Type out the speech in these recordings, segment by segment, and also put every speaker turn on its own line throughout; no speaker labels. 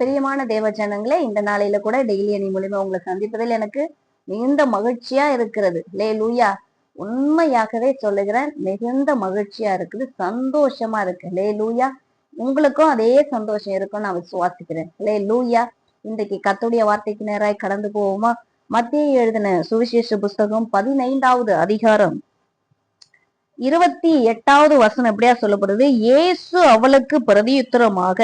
பிரியமான தேவ ஜனங்களே இந்த நாளையில கூட டெய்லி அணி மூலியமா உங்களை சந்திப்பதில் எனக்கு மிகுந்த மகிழ்ச்சியா இருக்கிறது. லே லூயா உண்மையாகவே சொல்லுகிறேன் மிகுந்த மகிழ்ச்சியா இருக்குது சந்தோஷமா இருக்கு. லே லூயா உங்களுக்கும் அதே சந்தோஷம் இருக்கும் நான் விசுவாசிக்கிறேன். லே லூயா இன்றைக்கு கத்துடைய வார்த்தைக்கு நேராய் கடந்து போவோமா? மத்திய எழுதின சுவிசேஷ புஸ்தகம் பதினைந்தாவது அதிகாரம். இருபத்தி எட்டாவது வசனம் எப்படியா சொல்லப்படுது? இயேசு அவளுக்கு பிரதியுத்தரமாக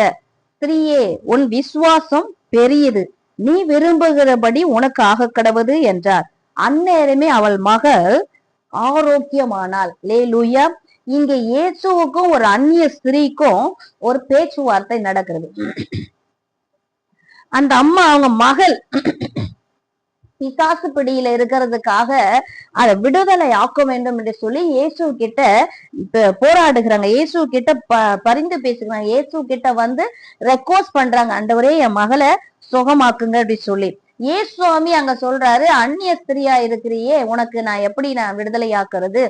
ஸ்திரீயே உன் விசுவாசம் பெரியது. நீ விரும்புகிறபடி உனக்கு ஆக கடவுது என்றார். அந்நேரமே அவள் மகள் ஆரோக்கியமானாள். லே லூயா இங்க இயேசுவுக்கும் ஒரு அந்நிய ஸ்திரீக்கும் ஒரு பேச்சுவார்த்தை நடக்கிறது. அந்த அம்மா அவங்க மகள் பிசாசு பிடியில இருக்கிறதுக்காக அதை விடுதலை ஆக்க வேண்டும் என்று சொல்லி இயேசு கிட்ட போராடுகிறாங்க. இயேசு கிட்ட ப பரிந்து பேசுகிறாங்க. இயேசு கிட்ட வந்து ரெக்வஸ்ட் பண்றாங்க. ஒரே என் மகளை சுகமாக்குங்க அப்படி சொல்லி. ஏசுவாமி சுவாமி அங்க சொல்றாரு அந்நிய ஸ்திரியா இருக்கிறியே உனக்கு நான் எப்படி நான் விடுதலை ஆக்குறது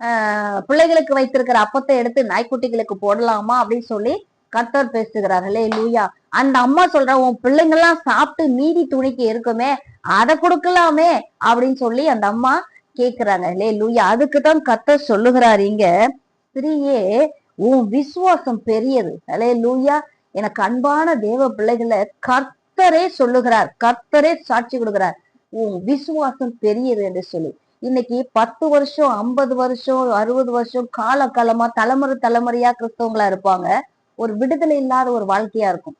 ஆஹ் பிள்ளைகளுக்கு வைத்திருக்கிற அப்பத்தை எடுத்து நாய்க்குட்டிகளுக்கு போடலாமா? அப்படின்னு சொல்லி கத்தர் பேசுகிறார்களே லூயா அந்த அம்மா சொல்ற உன் பிள்ளைங்கெல்லாம் சாப்பிட்டு மீதி துணிக்கு இருக்குமே அதை கொடுக்கலாமே அப்படின்னு சொல்லி அந்த அம்மா கேக்குறாங்க. லே லூயா அதுக்கு தான் கர்த்தர் சொல்லுகிறாரு இங்க. உன் விசுவாசம் பெரியது. அலே லூயா எனக்கு அன்பான தேவ பிள்ளைகளை கர்த்தரே சொல்லுகிறார். கர்த்தரே சாட்சி கொடுக்கிறார். உன் விசுவாசம் பெரியது என்று சொல்லி. இன்னைக்கு பத்து வருஷம் ஐம்பது வருஷம் அறுபது வருஷம் கால காலமா தலைமுறை தலைமுறையா கிறிஸ்தவங்களா இருப்பாங்க. ஒரு விடுதலை இல்லாத ஒரு வாழ்க்கையா இருக்கும்.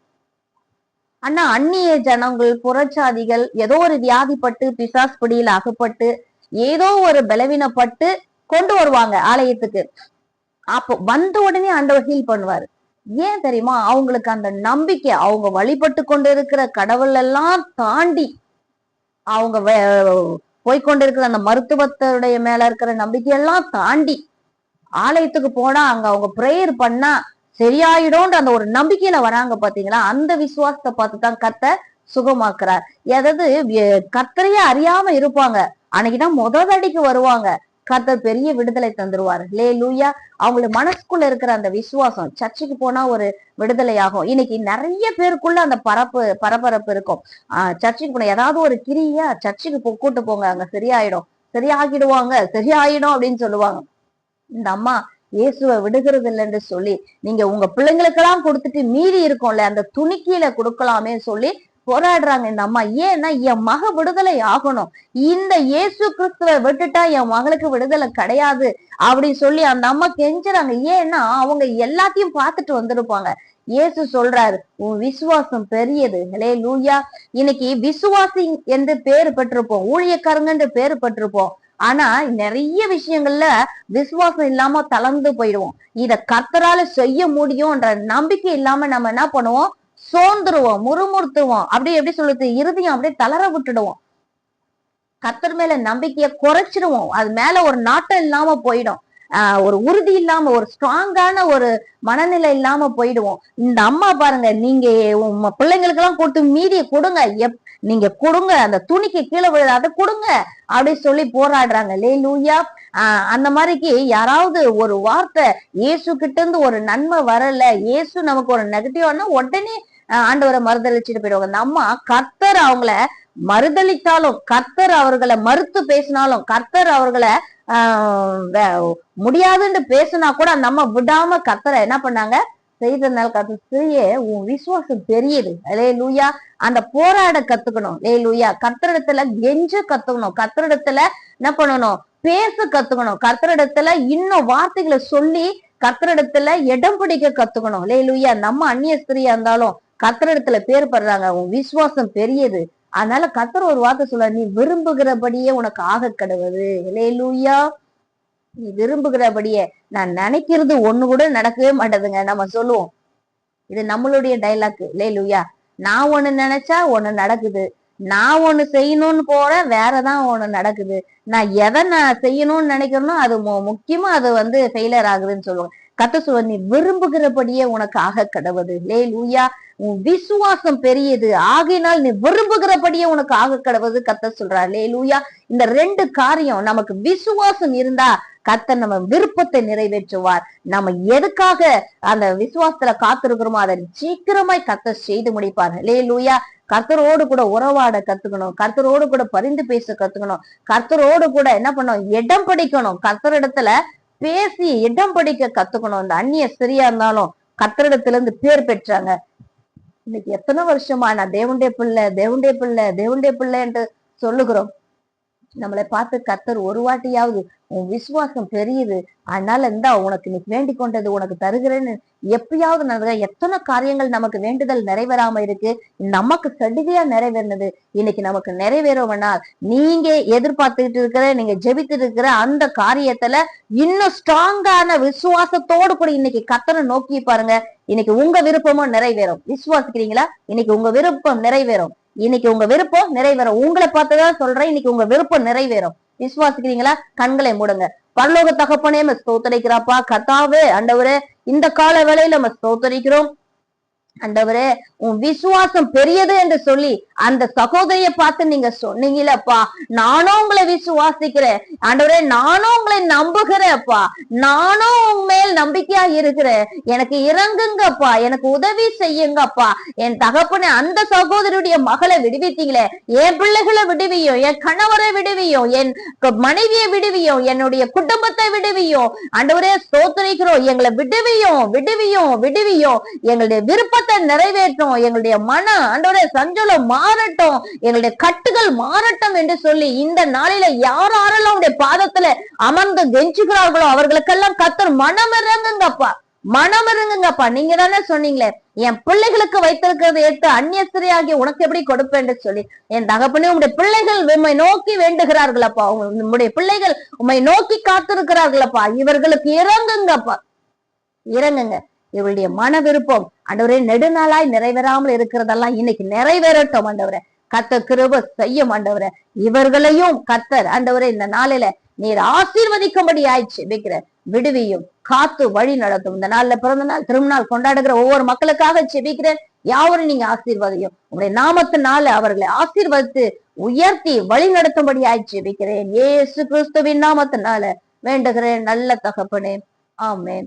ஆனா அந்நிய ஜனங்கள் புறச்சாதிகள் ஏதோ ஒரு வியாதிப்பட்டு பிசாஸ் பிடியில் அகப்பட்டு ஏதோ ஒரு பலவீனப்பட்டு கொண்டு வருவாங்க ஆலயத்துக்கு. அப்போ வந்த உடனே ஆண்டவர் ஹீல் பண்ணுவாரு. ஏன் தெரியுமா? அவங்களுக்கு அந்த நம்பிக்கை அவங்க வழிபட்டு கொண்டு இருக்கிற கடவுள் எல்லாம் தாண்டி அவங்க வே- போய்க்கொண்டிருக்கிற அந்த மருத்துவத்துடைய மேல இருக்கிற நம்பிக்கையெல்லாம் தாண்டி ஆலயத்துக்கு போனா அங்க அவங்க ப்ரேயர் பண்ணா சரியாயிடும்ன்ற அந்த ஒரு நம்பிக்கையில வராங்க பாத்தீங்களா? அந்த விசுவாசத்தை பார்த்து தான் கத்த சுகமாக்குறார் அதாவது கத்தரையே அறியாம இருப்பாங்க. அன்னைக்குதான் முதல் அடிக்கு வருவாங்க. கர்த்தர் பெரிய விடுதலை தந்துருவாரு. லே லூயா அவங்களுக்கு மனசுக்குள்ள இருக்கிற அந்த விசுவாசம் சர்ச்சுக்கு போனா ஒரு விடுதலை ஆகும் இன்னைக்கு நிறைய பேருக்குள்ள அந்த பரப்பு பரபரப்பு இருக்கும். ஆஹ் சர்ச்சுக்கு போன ஏதாவது ஒரு கிரியா சர்ச்சுக்கு போ கூட்டு போங்க. அங்க சரியாயிடும். சரியாகிடுவாங்க. சரியாயிடும் அப்படின்னு சொல்லுவாங்க. இந்த அம்மா இயேசுவை விடுகிறது இல்லைன்னு சொல்லி நீங்க உங்க பிள்ளைங்களுக்கெல்லாம் கொடுத்துட்டு மீதி இருக்கும்ல அந்த துணிக்கீழ கொடுக்கலாமே சொல்லி போராடுறாங்க இந்த அம்மா. ஏன்னா என் மக விடுதலை ஆகணும். இந்த இயேசு கிறிஸ்துவை விட்டுட்டா என் மகளுக்கு விடுதலை கிடையாது அப்படின்னு சொல்லி அந்த அம்மா கெஞ்சுறாங்க. ஏன்னா அவங்க எல்லாத்தையும் பார்த்துட்டு வந்திருப்பாங்க. இயேசு சொல்றாரு உன் விசுவாசம் பெரியது. ஹலே லூயா இன்னைக்கு விசுவாசி என்று பேர் பெற்றிருப்போம். ஊழியக்காரங்க என்று பேர் பெற்றிருப்போம். ஆனா நிறைய விஷயங்கள்ல விசுவாசம் இல்லாம தளர்ந்து போயிடுவோம். இத கர்த்தரால செய்ய முடியும்ன்ற நம்பிக்கை இல்லாம நம்ம என்ன பண்ணுவோம்? சோர்ந்துருவோம் முறுமுறுத்துவோம். அப்படியே எப்படி சொல்லுது இறுதியும் அப்படியே தளர விட்டுடுவோம். கர்த்தர் மேல நம்பிக்கைய குறைச்சிருவோம். அது மேல ஒரு நாட்டம் இல்லாம போயிடும். ஆஹ் ஒரு உறுதி இல்லாம ஒரு ஸ்ட்ராங்கான ஒரு மனநிலை இல்லாம போயிடுவோம். இந்த அம்மா பாருங்க நீங்க உங்க பிள்ளைங்களுக்கு எல்லாம் கொடுத்து மீதியை கொடுங்க. எப் நீங்க கொடுங்க அந்த துணிக்கு கீழே விழுது அதை கொடுங்க அப்படி சொல்லி போராடுறாங்க. லே லூயா ஆஹ் அந்த மாதிரிக்கு யாராவது ஒரு வார்த்தை இயேசு கிட்ட இருந்து ஒரு நன்மை வரல இயேசு நமக்கு ஒரு நெகட்டிவ்னா உடனே ஆஹ் ஆண்டவரை மறுதளிச்சுட்டு போயிடுவாங்க. அந்த அம்மா கர்த்தர் அவங்கள மறுதளித்தாலும் கர்த்தர் அவர்களை மறுத்து பேசினாலும் கர்த்தர் அவர்களை ஆஹ் வே- முடியாதுன்னு பேசினா கூட அந்த அம்மா விடாம கர்த்தரை என்ன பண்ணாங்க? செய்தனால கத்து ஸ்திரியே உன் விசுவாசம் பெரியது. லே லூயா அந்த போராட கத்துக்கணும். லே லூயா கத்திரிடத்துல கெஞ்ச கத்துக்கணும். கத்திரிடத்துல என்ன பண்ணணும்? பேச கத்துக்கணும். கத்திரிடத்துல இன்னும் வார்த்தைகளை சொல்லி கத்திரிடத்துல இடம் பிடிக்க கத்துக்கணும். லே லூயா நம்ம அந்நிய ஸ்திரியா இருந்தாலும் கத்திரிடத்துல பேர் படுறாங்க. உன் விசுவாசம் பெரியது. அதனால கர்த்தர் ஒரு வார்த்தை சொல்ல நீ விரும்புகிறபடியே உனக்கு ஆக கடவுது லே லூயா நீ விரும்புகிறபடியே நான் நினைக்கிறது ஒண்ணு கூட நடக்கவே மாட்டேதுங்க. நம்ம சொல்லுவோம். இது நம்மளுடைய டைலாக் லே லூயா நான் ஒண்ணு நினைச்சா ஒண்ணு நடக்குது. நான் ஒண்ணு செய்யணும்னு போற வேறதான் ஒண்ணு நடக்குது. நான் எதை நான் செய்யணும்னு நினைக்கிறேனோ அது மு- முக்கியமா அது வந்து ஃபெயிலியர் ஆகுதுன்னு சொல்லுவாங்க கத்த சொல்ல நீ விரும்புகிறபடியே உனக்கு ஆக கடவுது லே லூயா உன் விசுவாசம் பெரியது. ஆகையினால் நீ விரும்புகிறபடியே உனக்கு ஆக கடவுது கத்த சொல்றார் லே லூயா இந்த ரெண்டு காரியம் நமக்கு விசுவாசம் இருந்தா கத்த நம்ம விருப்பத்தை நிறைவேற்றுவார். நம்ம எதுக்காக அந்த விசுவாசத்துல காத்திருக்கிறோமோ அதை சீக்கிரமாய் கத்த செய்து முடிப்பார் லே லூயா கர்த்தரோடு கூட உறவாட கத்துக்கணும். கர்த்தரோடு கூட பரிந்து பேச கத்துக்கணும். கர்த்தரோடு கூட என்ன பண்ணணும்? இடம் பிடிக்கணும். கர்த்தரிடத்துல பேசி இடம் படிக்க கத்துக்கணும். இந்த அந்நிய சரியா இருந்தாலும் கத்திரிடத்துல இருந்து பேர் பெற்றாங்க. இன்னைக்கு எத்தனை வருஷமா நான் தேவண்டே பிள்ளை தேவண்டே பிள்ளை தேவண்டே பிள்ளை என்று சொல்லுகிறோம். நம்மளை பார்த்து கத்தர் ஒரு வாட்டியாவது உன் விசுவாசம் பெரியது. அதனால இருந்தா உனக்கு இன்னைக்கு வேண்டிக் கொண்டது உனக்கு தருகிறேன்னு எப்பயாவது நடந்த எத்தனை காரியங்கள் நமக்கு வேண்டுதல் நிறைவேறாம இருக்கு. நமக்கு சடுகையா நிறைவேறினது. இன்னைக்கு நமக்கு நிறைவேறவனால் நீங்க எதிர்பார்த்துக்கிட்டு இருக்கிற நீங்க ஜெபித்துட்டு இருக்கிற அந்த காரியத்துல இன்னும் ஸ்ட்ராங்கான விசுவாசத்தோடு கூட இன்னைக்கு கத்தனை நோக்கி பாருங்க. இன்னைக்கு உங்க விருப்பமும் நிறைவேறும். விசுவாசிக்கிறீங்களா? இன்னைக்கு உங்க விருப்பம் நிறைவேறும். இன்னைக்கு உங்க விருப்பம் நிறைவேறும். உங்களை பார்த்துதான் சொல்றேன். இன்னைக்கு உங்க விருப்பம் நிறைவேறும். விசுவாசிக்கிறீங்களா? கண்களை மூடுங்க. பரலோக தகப்பனே நம்ம ஸ்தோத்தரிக்கிறாப்பா கத்தாவே அண்டவரே இந்த கால வேலையில நம்ம ஸ்தோத்தரிக்கிறோம். ஆண்டவரே உன் விசுவாசம் பெரியது என்று சொல்லி அந்த சகோதரிய பார்த்து நீங்க சொன்னீங்களப்பா நானும் உங்களை விசுவாசிக்கிறேன். ஆண்டவரே நானும் உங்களை நம்புகிறேன்ப்பா நானும் உன் மேல் நம்பிக்கையா இருக்கிறேன். எனக்கு இறங்குங்கப்பா. எனக்கு உதவி செய்யுங்கப்பா. என் தகப்பனை அந்த சகோதரியுடைய மகளை விடுவித்தீங்களே. என் பிள்ளைகளை விடுவியோ என் கணவரை விடுவியோ என் மனைவியை விடுவியோ என்னுடைய குடும்பத்தை விடுவியோ ஆண்டவரே சோதனைக்கிறோம் எங்களை விடுவியும் விடுவியும் விடுவியும். எங்களுடைய விருப்பத்தை நிறைவேற்றும் எங்களுடைய மன ஆண்டவரே சஞ்சலம் மாறட்டும். எங்களுடைய கட்டுகள் மாறட்டும் என்று சொல்லி இந்த நாளில யார் யாரெல்லாம் உடைய பாதத்துல அமர்ந்து கெஞ்சுகிறார்களோ அவர்களுக்கெல்லாம் கத்தர் மனம் இறங்குங்கப்பா மனம் இருங்குங்கப்பா நீங்க தானே சொன்னீங்களே என் பிள்ளைகளுக்கு வைத்திருக்கிறதை எடுத்து அந்நியஸ்திரியாகி உனக்கு எப்படி கொடுப்பேன் சொல்லி. என் தகப்பனே உங்களுடைய பிள்ளைகள் உம்மை நோக்கி வேண்டுகிறார்களப்பா. அப்பா உம்முடைய பிள்ளைகள் உம்மை நோக்கி காத்திருக்கிறார்களப்பா. இவர்களுக்கு இறங்குங்கப்பா. இறங்குங்க. இவருடைய மன விருப்பம் ஆண்டவரே நெடுநாளாய் நிறைவேறாமல் இருக்கிறதெல்லாம் இன்னைக்கு நிறைவேறட்டும் ஆண்டவரே. கத்தர் கிருப செய்யும் ஆண்டவரே. இவர்களையும் கத்தர் ஆண்டவரே இந்த நாளில நீர் ஆசீர்வதிக்கும்படி ஆயிடுச்சு வைக்கிற விடுவியும் காத்து வழி நடத்தும். இந்த நாள்ல பிறந்த நாள் திருநாள் கொண்டாடுகிற ஒவ்வொரு மக்களுக்காக செபிக்கிறேன். யாவரும் நீங்க ஆசீர்வதியும். உங்களுடைய நாமத்தினால அவர்களை ஆசீர்வதித்து உயர்த்தி வழி நடத்தும்படி ஆயிடுச்சு வைக்கிறேன். ஏசு கிறிஸ்துவின் நாமத்தினால வேண்டுகிறேன். நல்ல தகப்பனே. ஆமேன்.